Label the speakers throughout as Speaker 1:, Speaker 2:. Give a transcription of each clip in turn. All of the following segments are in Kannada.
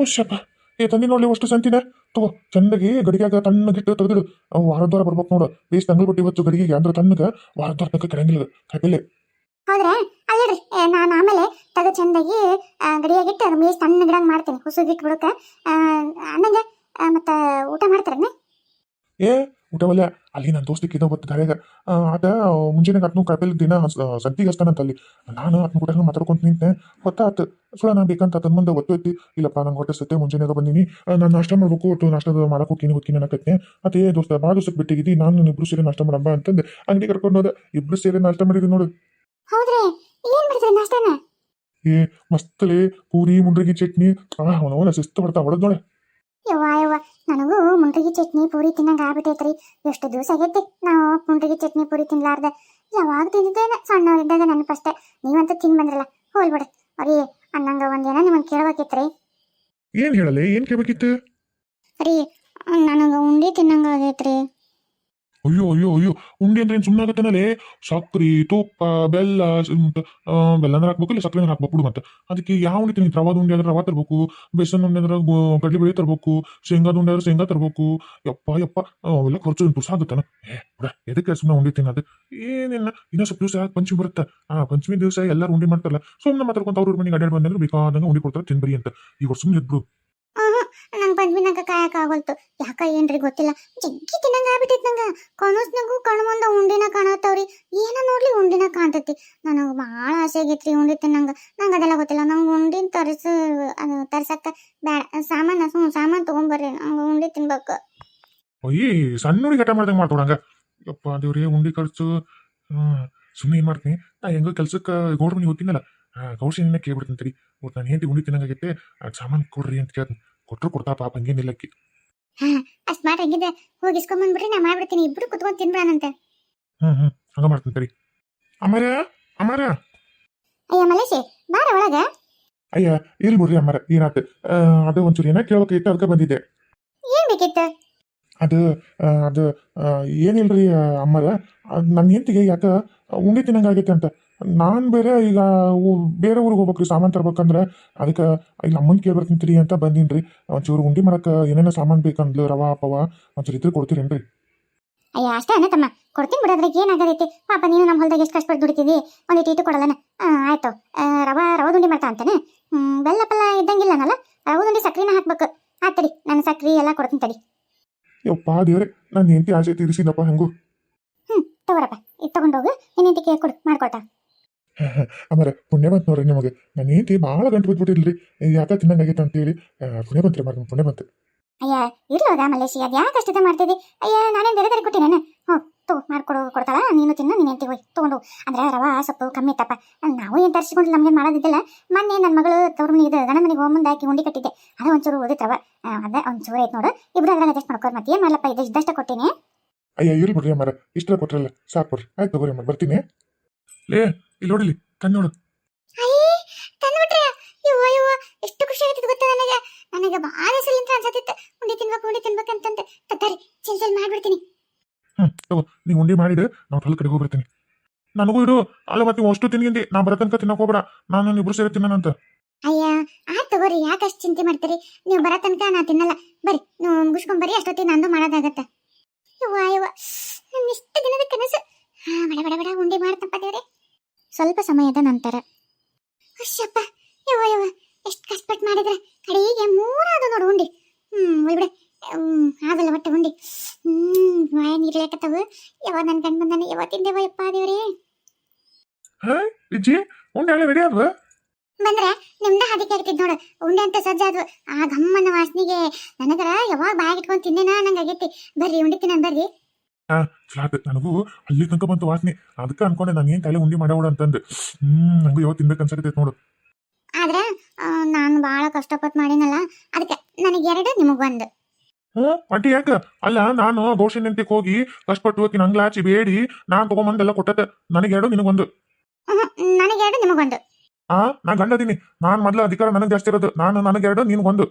Speaker 1: ಹುಷಪ್ಪ. ಏ ತಂದಿ ನೋಡ್ಲಿ ಅಷ್ಟು ಸಂತಿನ? ತಗೋ ಚಂದಾಗಿ ಗಡಿಗ್ಯಾಗ ತಣ್ಣಗಿಟ್ಟು ತೆಗೆದಿಡು. ವಾರದ್ವಾರ ಬರ್ಬೇಕು ನೋಡು. ಬೇಸ್ ತಂಗಲ್ ಬಟ್ಟಿ ಇವತ್ತು ಗಡಿಗೆಗೆ ಅಂದ್ರೆ ತಣ್ಣಗ ವಾರದ್ವಾರ ತನಕ ಕೆಡಂಗಿಲ್ಲ. ಕಾಯಿಲೆ
Speaker 2: ಹೌದ್ರಾ? ಅಲ್ಲಿ ನಾನು ಆಮೇಲೆ ತಗ ಚಂದಾಗಿ ಗಡಿಯಾಗಿಟ್ಟು ಅದ್ರ ಮೇಸ್ ತಣ್ಣ ಗಿಡ ಮಾಡ್ತೀನಿ. ಹುಸುಗಿಟ್ಟು ಬಿಡಕ್ಕೆ ಅನ್ನಂಗ ಮತ್ತೆ ಊಟ ಮಾಡ್ತಾರೆ
Speaker 1: ಏ ಊಟವಲ್ಲ ಅಲ್ಲಿ ನನ್ನ ದೋಸ್ತಿ ಇದ್ದೋ ಬತ್ತು ದಾರ್ಯಾಗ ಆ, ಆತ ಮುಂಜಾನೆ ಆತನು ಕಾಯಿಲೆ ದಿನ ಸಂತಿಗೆ ಹಸ್ತಾನಂತ ಅಲ್ಲಿ. ನಾನು ಆತನ ಕೂಡ ಮಾತಾಡ್ಕೊಂತ ನಿಂತೆ ಹೊತ್ತಾತು ಸುಳ ನಾ ಬೇಕಂತ ತನ್ನ ಮುಂದೆ ಒತ್ತು ಎತ್ತಿ ಇಲ್ಲಪ್ಪ ನಂಗೆ ಹೊಟ್ಟೆ ಸತ್ತೆ ಮುಂಜಾನೆ ಬಂದೀನಿ. ನಾನು ನಾಷ್ಟ ಮಾಡ್ಬೇಕು ಒಟ್ಟು ನಾಷ್ಟದ ಮಾಡಕ್ಕೆ ಹೋಗ್ತೀನಿ ಹೋಗ್ತೀನಿ ಅನ್ನಕತ್ತೆ ಅದೇ ದೋಸ್ತ ಭಾಳ ದಿವಸಕ್ಕೆ ಬಿಟ್ಟಿಗಿದ್ದಿ ನಾನು ಇಬ್ರು ಸೇರಿ ನಾಷ್ಟ ಮಾಡಮ್ಮ ಅಂತಂದು. ಅಂಗಡಿ ಕರ್ಕೊಂಡು ಹೋದ. ಇಬ್ರು ಸೇರಿ ನಾಷ್ಟ ಮಾಡಿದ್ವಿ ನೋಡು.
Speaker 2: ಹೌದ್ರಿ? ಏನ್ ಮಾಡ್ತೀರಿ ನಾಷ್ಟಾನ?
Speaker 1: ಏ ಮಸ್ತಲೆ ಪೂರಿ ಮುಂಡ್ರಿಗಿ ಚಟ್ನಿ. ಆ ಅವನವನ ಶಿಸ್ತು ಬರ್ತಾ ಹೊಡೆದ್ ನೋಡ.
Speaker 2: ಯವ್ವ ನನಗೂ ಮುಂಡ್ರಿಗೆ ಚಟ್ನಿ ಪೂರಿ ತಿನ್ನಂಗ ಆಗ್ಬಿಟ್ಟೈತ್ರಿ. ಎಷ್ಟು ದಿವಸ ಆಗೈತಿ ನಾವು ಮುಂಡ್ರಿಗೆ ಚಟ್ನಿ ಪೂರಿ ತಿನ್ಲಾರ್ದೆ. ಯಾವಾಗ ತಿಂದಿದ್ದೇನೆ ಸಣ್ಣವರಿದ್ದಾಗ ನೆನಪಷ್ಟೇ. ನೀವಂತೂ ತಿನ್ ಬಂದ್ರಲ್ಲ ಹೋಲ್ಬಿಡ ಅರಿ ಅನ್ನಂಗ ಒಂದೇನ ನಿಮ್ಮನ್ನ ಕೇಳ್ಬೇಕಿತ್ರಿ.
Speaker 1: ಏನ್ ಹೇಳಲಿ ಏನ್ ಕೇಳಬೇಕಿತ್ತು?
Speaker 2: ರೀ ನನಗ ಉಂಡಿ ತಿನ್ನಂಗ ಆಗೈತ್ರಿ.
Speaker 1: ಅಯ್ಯೋ ಅಯ್ಯೋ ಅಯ್ಯೋ, ಉಂಡಿ ಅಂದ್ರೆ ಏನು ಸುಮ್ಮನೆ ಸಕ್ರಿ, ತುಪ್ಪ, ಬೆಲ್ಲ ಬೆಲ್ಲನ ಹಾಕ್ಬೇಕು ಇಲ್ಲ ಸಕ್ಕರೆ ಹಾಕ್ಬೇಕು ಮತ್ತೆ. ಅದಕ್ಕೆ ಯಾವ ಉಂಡೆ ತಿನ್ನಿ? ರವಾದ ಉಂಡೆ ಅಂದ್ರೆ ರವಾ ತರ್ಬೇಕು, ಬೇಸನ್ ಉಂಡೆ ಅಂದ್ರೆ ಕಡ್ಲಿ ಬೇಳೆ ತರ್ಬೇಕು, ಶೇಂಗಾದ ಉಂಡೆ ಅಂದ್ರೆ ಶೇಂಗಾ ತರಬೇಕು. ಯಪ್ಪ ಯಪ್ಪ ಅವೆಲ್ಲ ಖರ್ಚು ತುರ್ಸ ಆಗುತ್ತಾನ? ಏ, ಬಿಡ, ಎದಕ್ಕೆ ಸುಮ್ಮನೆ ಉಂಡೆ ತಿನ್ನೋದು? ಏನಿಲ್ಲ, ಇನ್ನೂ ಸ್ವಲ್ಪ ದಿವಸ ಪಂಚಮಿ ಬರುತ್ತೆ. ಆ, ಪಂಚಮಿ ದಿವಸ ಎಲ್ಲರೂ ಉಂಡೆ ಮಾಡ್ತಾರಲ್ಲ ಸುಮ್ಮನೆ ಮಾತಾಡ್ಕೊಂತ ಅವ್ರ ಮನೆಗೆ ಅಡ್ಯಾಡ್ ಬಂದ್ರೆ ಬೇಕಾದಂಗೆ ಉಂಡೆ ಕೊಡ್ತಾರೆ, ತಿನ್ಬರಿ ಅಂತ. ಇವರು ಸುಮ್ಮನೆ ಇದ್ಬಿಡು
Speaker 2: ನಂಗೆ ಪಂಚಮಿನಾಗ ಕಾಯಕ ಆಗೋಲ್ತು. ಯಾಕ ಏನ್ರಿ ಗೊತ್ತಿಲ್ಲ. ಜಗ್ಗಿ ತಿನ್ನಂಗ ಆಗ್ಬಿಟ್ಟಿತ್ ನಂಗ. ಕನಸ್ನಾಗೂ ಕಣ್ ಮುಂದ ಉಂಡಿನ ಕಾಣತ್ತವ್ರಿ. ಏನ ನೋಡ್ಲಿ ಉಂಡಿನ ಕಾಣ್ತೈತಿ. ನನಗೆ ಭಾಳ ಆಸೆ ಆಗೈತ್ರಿ ಉಂಡಿ ತಿನ್ನಂಗ. ನಂಗೆ ಅದೆಲ್ಲ ಗೊತ್ತಿಲ್ಲ. ನಂಗೆ ಉಂಡಿನ ತರಿಸ, ಅದು ತರ್ಸಕ್ಕ ಬ್ಯಾಡ. ಸಾಮಾನ ಹ್ಞೂ ಸಾಮಾನು ತೊಗೊಂಬರ್ರಿ. ನಂಗೆ ಉಂಡಿ ತಿನ್ಬೇಕು.
Speaker 1: ಅಯ್ಯ ಸಣ್ಣ ಹುಡುಗಿ ಹಠ ಮಾಡ್ದಂಗೆ ಮಾಡ್ಕೊಡಂಗ ಯಪ್ಪ ದೇವ್ರಿ, ಉಂಡಿ ಖರ್ಚು. ಸುಮ್ಮನೆ ಮಾಡ್ತೀನಿ? ನಾ ಹೆಂಗೋ ಕೆಲ್ಸಕ್ಕೆ ಗೌಡ್ರ ಮನೆಗೆ ಹೋಗ್ತೀನಲ್ಲ. ಗೌಡ್ಸಿನ ಕೇಳ್ಬಿಡ್ತೀನಿ ತಡಿ. ಒಟ್ಟು ನಾನು ಹೆಂಡತಿ ಉಂಡಿ ತಿನ್ನಂಗಾಗೈತೆ ಸಾಮಾನು ಕೊಡ್ರಿ ಅಂತ ಕೇಳ್ತೀನಿ. ಕೊಟ್ಟರು ಕೊಡ್ತಾ ಪಾಪ ಹಂಗೇನು ಅಕ್ಕಿ.
Speaker 2: ಅಷ್ಟ್ ಮಾಡಿ ಹಂಗಿದ್ರೆ ಹೋಗಿ ಇಸ್ಕೊಂಬಂದ್ಬಿಡ್ರಿ ನಾ ಮಾಡ್ಬಿಡ್ತೀನಿ. ಇಬ್ರು ಕುತ್ಕೊಂಡು ತಿನ್ಬಿಡಣಂತೆ
Speaker 1: ಹ್ಞೂ ಹ್ಞೂ ಹಂಗ ಮಾಡ್ತೀನಿ ತಡಿ. ಅಮರ ಅಮರ
Speaker 2: ಅಯ್ಯ ಮಲೇಶಿ ಬಾರ ಒಳಗ.
Speaker 1: ಅಯ್ಯ ಇರ್ಲಿ ಬಿಡ್ರಿ ಅಮ್ಮಾರ ಏನಾತ? ಅದು ಒಂಚೂರು ಏನೋ ಕೇಳೋಕೆ ಅದಕ್ಕೆ ಬಂದಿದ್ದೆ.
Speaker 2: ಏನ್ ಬೇಕಿತ್ತು?
Speaker 1: ಅದು ಆ, ಅದು ಆ, ಏನಿಲ್ರಿ ಅಮ್ಮರ? ಅದ್ ನನ್ನ ಹೆಂಡತಿಗೆ ಯಾಕ ಉಂಡಿ ತಿನ್ನಂಗಾಗೈತೆ ಅಂತ. ನಾನು ಬೇರೆ ಈಗ ಬೇರೆ ಊರಿಗೆ ಹೋಗ್ಬೇಕ್ರಿ ಸಾಮಾನು ತರ್ಬೇಕಂದ್ರೆ. ಅದಕ್ಕೆ ಇಲ್ಲಿ ಅಮ್ಮನ ಕೇಳ್ಬರ್ತೀನಿ ಅಂತ ಬಂದೀನಿ ಒಂಚೂರು ಉಂಡಿ ಮಾಡಕ್ಕೆ ಏನೇನೋ ಸಾಮಾನು ಬೇಕಂದ್ಲು ರವಾ ಪವ ಒಂಚೂರು ಇದ್ರೆ ಕೊಡ್ತೀರೇನ್ರಿ?
Speaker 2: ಅಯ್ಯ ಅಷ್ಟೇ ಅನ್ನ ತಮ್ಮ. ಕೊಡ್ತೀನಿ ಬಿಡೋದ್ರೆ ಏನಾಗದೈತಿ ಪಾಪ ನೀನು ನಮ್ಮ ಹೊಲದಾಗ ಎಷ್ಟು ಕಷ್ಟಪಟ್ಟು ದುಡಿತಿದ್ದಿ ಒಂದು ಇಟ್ಟು ಕೊಡಲ್ಲನ? ಆ, ಆಯ್ತು. ರವಾ ರವಾ ದುಂಡಿ ಮಾಡ್ತಾ ಅಂತಾನೆ? ಬೆಲ್ಲ ಪಲ್ಲ ಇದ್ದಂಗಿಲ್ಲನಲ್ಲ? ರವದುಂಡಿ ಸಕ್ರಿನ ಹಾಕ್ಬೇಕು. ಆತಡಿ ನಾನು ಸಕ್ರಿ ಎಲ್ಲ ಕೊಡ್ತೀನಿ ತಡಿ.
Speaker 1: ಯಪ್ಪ ದೇವ್ರೆ ನನ್ನ ಹೆಂಡತಿ ಆಸೆ ತೀರಿಸಿದಪ್ಪ ಹೆಂಗು.
Speaker 2: ತಗೋರಪ್ಪ. ಇದು ತಗೊಂಡೋಗು ನಿನ್ನ ಹೆಂಡತಿ ಕೇಳಿ ಕೊಡು ಮಾಡ್ಕೊಟ್ಟ
Speaker 1: ಆಮೇಲೆ ಪುಣ್ಯ ಬಂತು ನೋಡ್ರಿ ನಿಮಗೆ. ನನ್ನ ಹೆಂಡತಿ ಭಾಳ ಗಂಟು ಬಿದ್ಬಿಟ್ಟಿಲ್ರಿ ಯಾಕೆ ತಿನ್ನಂಗಾಗೈತೆ ಅಂತೇಳಿ ಆ, ಪುಣ್ಯ ಬಂತ್ರಿ ಮಾರ್ಗ ಪುಣ್ಯ ಬಂತು.
Speaker 2: ಅಯ್ಯ ಇರ್ಲೋದ ಮಲ್ಲೇಶಿ ಅದು ಯಾಕೆ ಅಷ್ಟದ ಮಾಡ್ತಿದ್ದಿ? ಅಯ್ಯ ನಾನೇನು ಬೇರೆ ಬೇರೆ ಕೊಟ್ಟಿನೇನು ಹ್ಞೂ ತಗೋ ಮಾಡ್ಕೊಡು ಕೊಡ್ತಾಳ? ನೀನು ತಿನ್ನು ನೀನು ಹೆಂಡತಿ ಹೋಗಿ ತಗೊಂಡು ಅಂದ್ರೆ ರವಾ ಸೊಪ್ಪು ಕಮ್ಮಿ ಇತ್ತಪ್ಪ. ನಾವು ಏನು ತರಿಸಿಕೊಂಡು ನಮಗೆ ಮಾಡೋದಿದ್ದಿಲ್ಲ. ಮೊನ್ನೆ ನನ್ನ ಮಗಳು ತವ್ರ ಮನೆ ಇದು ಗಣ ಮನೆಗೆ ಹೋಗಿ ಹಾಕಿ ಉಂಡಿ ಕಟ್ಟಿದ್ದೆ. ಅದು ಒಂಚೂರು ಓದಿತ್ತವ ಅದೇ ಒಂಚೂರು ಐತೆ ನೋಡು. ಇಬ್ರು ಅದ್ರಾಗ ಅಡ್ಜಸ್ಟ್ ಮಾಡ್ಕೋ ಮತ್ತೆ ಏನು ಮಾಡ್ಲಪ್ಪ ಇದು ಇದ್ದಷ್ಟು ಕೊಟ್ಟಿನಿ?
Speaker 1: ಅಯ್ಯ ಇರ್ಲಿ ಬಿಡ್ರಿ ಅಮ್ಮಾರ. ಇಷ್ಟ ಕೊಟ್ರಲ್ಲ ಸಾಕು ಕೊಡ್ರಿ ಆಯ್ತು ತಗೋರಿ ಅಮ್ಮ ಬರ್ತೀನಿ. ಲೇ ಇಲ್ಲಿ ನೋಡಿಲಿ ಕಣ್ಣು ನೋಡು.
Speaker 2: ಎಷ್ಟು ಖುಷಿ ಆಗ್ತಿತ್ತು ಗೊತ್ತಾ ನನಗೆ? ನನಗೆ ಬಹಳ ಹೆಸರಿಂದ ಅನ್ಸತ್ತಿತ್ತು. ಉಂಡಿ ತಿನ್ಬೇಕು ಉಂಡಿ ತಿನ್ಬೇಕು ಅಂತಂತ ತತ್ತಾರಿ ಚೆಲ್ ಚೆಲ್ ಮಾಡ್ಬಿಡ್ತೀನಿ.
Speaker 1: ಹ್ಮ್ ತಗೋ ನೀ ಉಂಡಿ ಮಾಡಿಡು ನಾವು ಹೊಲ ಕಡೆ ಹೋಗ್ಬಿಡ್ತೀನಿ ನನಗೂ ಇಡು ಅಲ್ಲ ಮತ್ತೆ ನೀವು ಅಷ್ಟು ತಿನ್ಗಿಂದಿ ನಾ ಬರೋ ತನಕ ತಿನ್ನಕ್ ಹೋಗ್ಬೇಡ. ನಾನು ಇಬ್ರು ಸೇರಿ ತಿನ್ನೋಣಂತ
Speaker 2: ಅಯ್ಯ ಆ ತಗೋರಿ ಯಾಕಷ್ಟು ಚಿಂತೆ ಮಾಡ್ತೀರಿ? ನೀವು ಬರತನಕ ನಾ ತಿನ್ನಲ್ಲ. ಬರ್ರಿ ನೀವು ಮುಗಿಸ್ಕೊಂಡ್ ಬರ್ರಿ ಅಷ್ಟೊತ್ತಿಗೆ ನಂದು ಮಾಡೋದಾಗತ್ತೆ. ಯವ್ವ ಯವ್ವ ನನ್ನ ಇಷ್ಟು ದಿನದ ಕನಸು ಹಾ ಬಡ ಬಡ ಬಡ ಉಂಡೆ ಮಾಡ್ತಪ್ಪ ದೇವ್ರೆ ಸ್ವಲ್ಪ ಸಮಯದ ನಂತರ. ಅಶ್ಯಪ್ಪ ಯವ್ವ ಯವ್ವ ಎಷ್ಟು ಕಷ್ಟಪಟ್ಟು ಮಾಡಿದ್ರೆ ಕಡೆಗೆ ಮೂರಾದು ನೋಡು ಉಂಡಿ ಹ್ಮ್ ಬಿಡ. ಆಗಲ್ಲ ಒಟ್ಟು ಉಂಡಿ ಹ್ಮ್ ನೀರ್ಲೇಕತ್ತವು ಯಾವ ನನ್ನ ಗಂಡ ಬಂದಾನೆ. ಯಾವ ತಿಂದೇವ ಯಪ್ಪ ದೇವ್ರಿ.
Speaker 1: ಹಾ ವಿಜಿ ಉಂಡೆ ರೆಡಿ ಆದ್ವ?
Speaker 2: ಬಂದ್ರೆ ನಿಮ್ದ ಹದಿಕೆ ಆಗ್ತಿದ್ ನೋಡು. ಉಂಡೆ ಅಂತ ಸಜ್ಜಾದ್ವು ಆ ಗಮ್ಮನ ವಾಸನೆಗೆ ನನಗರ ಯಾವಾಗ ತಿಂದೇನಾ ತಿಂದೇನ ನಂಗೆ ಆಗೈತಿ. ಬರ್ರಿ ಉಂಡಿ ತಿನ್ನ ಬರ್ರಿ.
Speaker 1: ಚಲಾತ ನನಗೂ ಅಲ್ಲಿ ತನಕ ಬಂತು ವಾಸನೆ. ಅದಕ್ಕೆ ಅನ್ಕೊಂಡೆ ನಾನು ಏನ್ ತಲೆ ಉಂಡಿ ಮಾಡೋಣ ಅಂತಂದು. ಹ್ಮ್ ನಂಗೂ ಯಾವ ತಿನ್ಬೇಕು ಅನ್ಸಕತ್ತೈತೆ ನೋಡು.
Speaker 2: ಆದ್ರೆ ನಾನು ಬಹಳ ಕಷ್ಟಪಟ್ಟು ಮಾಡಿನಲ್ಲ ಅದಕ್ಕೆ ನನಗೆ ಎರಡು ನಿಮಗ್ ಒಂದು.
Speaker 1: ಹ್ಮ್ ಅಡ್ಡಿ ಯಾಕ? ಅಲ್ಲ ನಾನು ಗೋಷಿನಂತಿಗೆ ಹೋಗಿ ಕಷ್ಟಪಟ್ಟು ಹೋಗಿ ನಂಗೆ ಲಾಚಿ ಬೇಡಿ ನಾನು ತಗೊಂಬಂದೆಲ್ಲ ಕೊಟ್ಟತೆ ನನಗೆ ಎರಡು ನಿನಗೊಂದು
Speaker 2: ನನಗೆ ಎರಡು ನಿಮಗೊಂದು
Speaker 1: ಆ ನಾ ಗಂಡದೀನಿ ನಾನ್ ಮೊದಲ ಅಧಿಕಾರ ನನಗೆ ಜಾಸ್ತಿ ಇರೋದು. ನಾನು ನನಗೆ ಎರಡು ನಿನ್ಗೊಂದು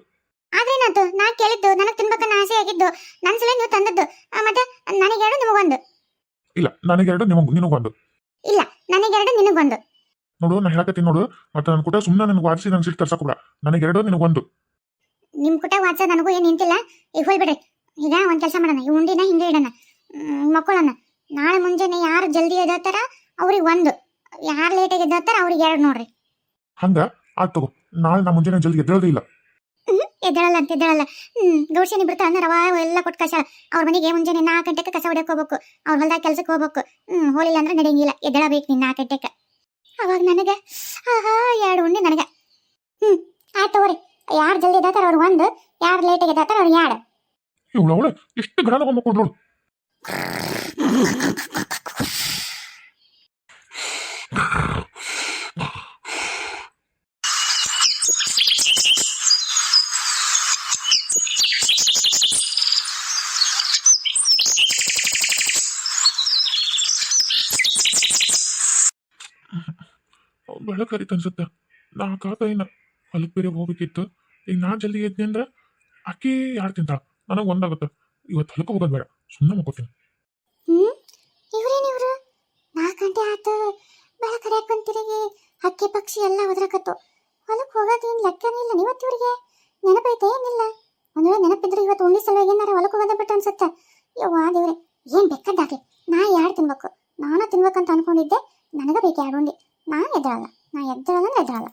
Speaker 2: ಆದ್ರೇನಾಯ್ತು ನಾ ಕೇಳಿದ್ದು ನನಗೆ ತಿನ್ಬೇಕನ್ನ ಆಸೆ ಆಗಿದ್ದು ನನ್ನ ಸಲ ನೀವು ತಂದದ್ದು. ಆ, ಮತ್ತೆ ನನಗೆರಡು ನಿಮಗೊಂದು
Speaker 1: ಇಲ್ಲ ನನಗೆರಡು ನಿಮಗ್ ನಿನಗೊಂದು
Speaker 2: ಇಲ್ಲ ನನಗೆರಡು ನಿನಗೊಂದು
Speaker 1: ನೋಡು ನಾನು ಹೇಳಕತ್ತೀನಿ ನೋಡು. ಮತ್ತೆ ನನ್ ಕೂಟ ಸುಮ್ಮನೆ ನನಗೆ ವಾದಿಸಿ ನನ್ ಸಿಟ್ಟು ತರ್ಸಕ್ ಕೂಡ ನನಗೆರಡು ನಿನಗೊಂದು
Speaker 2: ನಿಮ್ ಕುಟ ವಾಚ ನನಗೂ ಏನು ನಿಂತಿಲ್ಲ? ಈಗ ಹೋಗ್ಬಿಡ್ರಿ ಈಗ ಒಂದ್ ಕೆಲಸ ಮಾಡೋಣ. ಈ ಉಂಡಿನ ಹಿಂಗೆ ಇಡೋಣ. ಮಕ್ಕಳನ್ನ ನಾಳೆ ಮುಂಜಾನೆ ಯಾರು ಜಲ್ದಿ ಎದ್ದೇಳ್ತಾರ ಅವ್ರಿಗೆ ಒಂದು. ಯಾರು ಲೇಟಾಗಿ ಎದ್ದೇಳ್ತಾರ ಅವ್ರಿಗೆ ಎರಡು ನೋಡ್ರಿ.
Speaker 1: ಹಂಗ? ಆತ್ ತಗೋ. ನಾಳೆ ನಾ ಮುಂಜಾನೆ ಜಲ್ದಿ ಎದ್ದೇಳೋದೇ ಇಲ್ಲ.
Speaker 2: ಎದ್ದೇಳಲ್ಲ ಅಂತ ಎದ್ದಳಲ್ಲ. ಹ್ಮ್ ಗೌಡ್ಸೇನಿ ಅಂದ್ರೆ ರವಾ ಎಲ್ಲ ಕೊಟ್ಟು ಕಸ ಅವ್ರ ಮನೆಗೆ ಮುಂಜಾನೆ ನಾಲ್ಕು ಗಂಟೆಗೆ ಕಸ ಹೊಡ್ಯಕ್ ಹೋಗ್ಬೇಕು. ಅವ್ರ ಹೊಲ್ದಾಗ ಕೆಲ್ಸಕ್ಕೆ ಹೋಗ್ಬೇಕು. ಹ್ಮ್, ಹೋಲಿಲ್ಲ ಅಂದ್ರೆ ನಡೆಯಂಗಿಲ್ಲ. ಎದ್ದಳಬೇಕು ನೀನ್ ನಾಲ್ಕು ಗಂಟೆಗೆ ಅವಾಗ ನನಗೆ, ಆಹಾ, ಎರಡು ಉಂಡೆ ನನಗೆ. ಹ್ಮ್, ಆಯ್ತು ತಗೋರಿ. ಯಾರು ಜಲ್ದಿ ಎದ್ದಾತಾರ ಅವ್ರು ಒಂದು, ಯಾರು ಲೇಟಾಗಿ ಎದ್ದಾತಾರ ಅವ್ರು ಎರಡು
Speaker 1: ಇವಳು ಅವಳೆ ಎಷ್ಟು ಗಡನ ಬಂದು ನೋಡು. ಬಹಳ ಕರಿತ ಅನ್ಸುತ್ತೆ. ನಾ ಕಾತ ಏನ ಹೊಲಕ್ ಬೇರೆ ಹೋಗ್ಬೇಕಿತ್ತು. ಈಗ ನಾ ಜಲ್ದಿ ಎದ್ದೆ ಅಂದ್ರೆ ಅಕ್ಕಿ ಯಾರು ತಿಂತಾಳ? ನನಗೆ ಒಂದಾಗುತ್ತೆ. ಇವತ್ತು ಹೊಲಕ್ಕೆ ಹೋಗೋದು ಬೇಡ. ಸುಮ್ಮನೆ ಮುಕ್ಕೋತೀನಿ
Speaker 2: ಹ್ಮ್? ಇವ್ರೇನ್ ಇವ್ರು? ನಾಲ್ಕು ಗಂಟೆ ಆತ ಬೆಳ ಕರೆಯಕ್ ಬಂತಿರಗಿ ಹಕ್ಕಿ ಪಕ್ಷಿ ಎಲ್ಲ ಒದ್ರಕತ್ತು ಹೊಲಕ್ಕೆ ಹೋಗೋದೇನು ಲೆಕ್ಕನೇ ಇಲ್ಲ ಇವತ್ತು ಇವ್ರಿಗೆ. ನೆನಪೈತೆ ಏನಿಲ್ಲ. ಒಂದು ವೇಳೆ ನೆನಪಿದ್ರೆ ಇವತ್ತು ಉಂಡಿ ಸಲುವಾಗಿ ಏನಾರ ಹೊಲಕ್ಕೆ ಹೋಗೋದೇ ಬಿಟ್ಟು ಅನ್ಸುತ್ತೆ. ಯವ್ವ ದೇವ್ರೆ, ಏನು ಬೇಕಾದಾಗ್ಲಿ ನಾ ಯಾರು ತಿನ್ಬೇಕು? ನಾನು ತಿನ್ಬೇಕಂತ ಅನ್ಕೊಂಡಿದ್ದೆ. ನನಗೆ ಬೇಕು ಎರಡು ಉಂಡಿ. 哪也得了，那也得了，那得了。